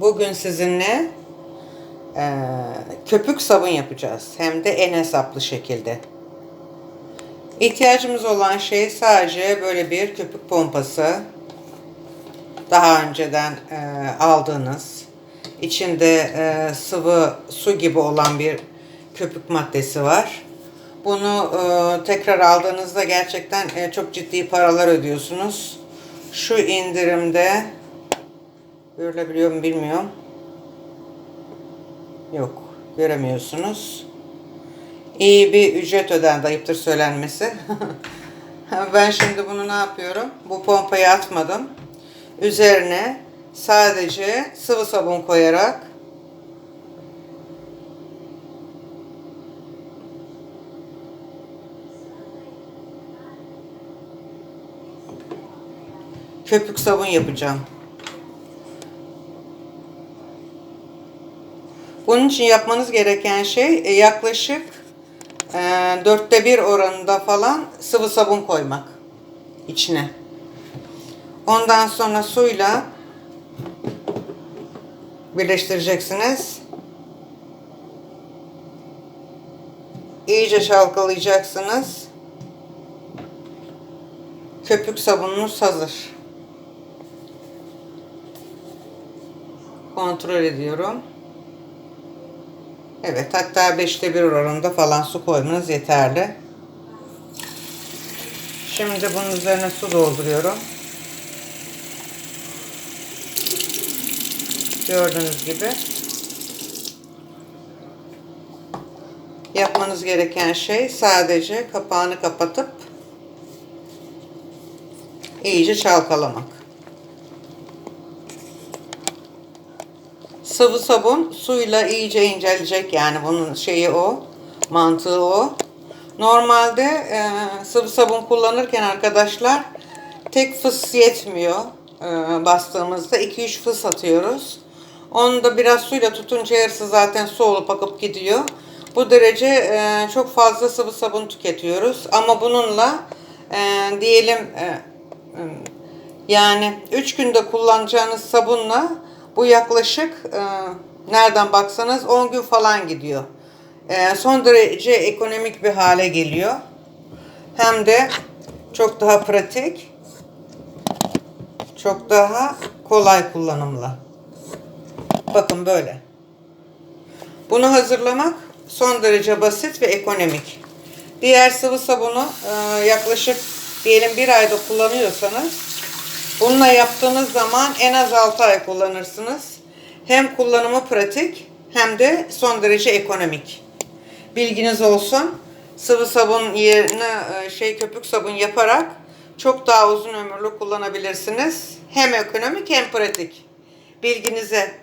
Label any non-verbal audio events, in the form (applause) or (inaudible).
Bugün sizinle eee, köpük sabun yapacağız. Hem de en hesaplı şekilde. İhtiyacımız olan şey sadece böyle bir köpük pompası. Daha önceden eee, aldığınız, içinde eee, sıvı su gibi olan bir köpük maddesi var. Bunu eee, tekrar aldığınızda gerçekten eee, çok ciddi paralar ödüyorsunuz. Şu indirimde Görülebiliyor mu bilmiyorum. Yok. Göremiyorsunuz. İyi bir ücret ödendi. Ayıptır söylenmesi. (laughs) ben şimdi bunu ne yapıyorum? Bu pompayı atmadım. Üzerine sadece sıvı sabun koyarak köpük sabun yapacağım. Bunun için yapmanız gereken şey e, yaklaşık e, dörtte bir oranında falan sıvı sabun koymak içine. Ondan sonra suyla birleştireceksiniz. İyice çalkalayacaksınız. Köpük sabununuz hazır. Kontrol ediyorum. Evet hatta beşte bir oranında falan su koymanız yeterli. Şimdi bunun üzerine su dolduruyorum. Gördüğünüz gibi. Yapmanız gereken şey sadece kapağını kapatıp iyice çalkalamak. Sıvı sabun suyla iyice inceleyecek yani bunun şeyi o, mantığı o. Normalde e, sıvı sabun kullanırken arkadaşlar tek fıs yetmiyor e, bastığımızda 2-3 fıs atıyoruz. Onu da biraz suyla tutunca yarısı zaten su olup akıp gidiyor. Bu derece e, çok fazla sıvı sabun tüketiyoruz. Ama bununla e, diyelim e, yani 3 günde kullanacağınız sabunla bu yaklaşık e, nereden baksanız 10 gün falan gidiyor. E, son derece ekonomik bir hale geliyor. Hem de çok daha pratik, çok daha kolay kullanımlı. Bakın böyle. Bunu hazırlamak son derece basit ve ekonomik. Diğer sıvı sabunu e, yaklaşık diyelim bir ayda kullanıyorsanız Bununla yaptığınız zaman en az 6 ay kullanırsınız. Hem kullanımı pratik hem de son derece ekonomik. Bilginiz olsun. Sıvı sabun yerine e, şey köpük sabun yaparak çok daha uzun ömürlü kullanabilirsiniz. Hem ekonomik hem pratik. Bilginize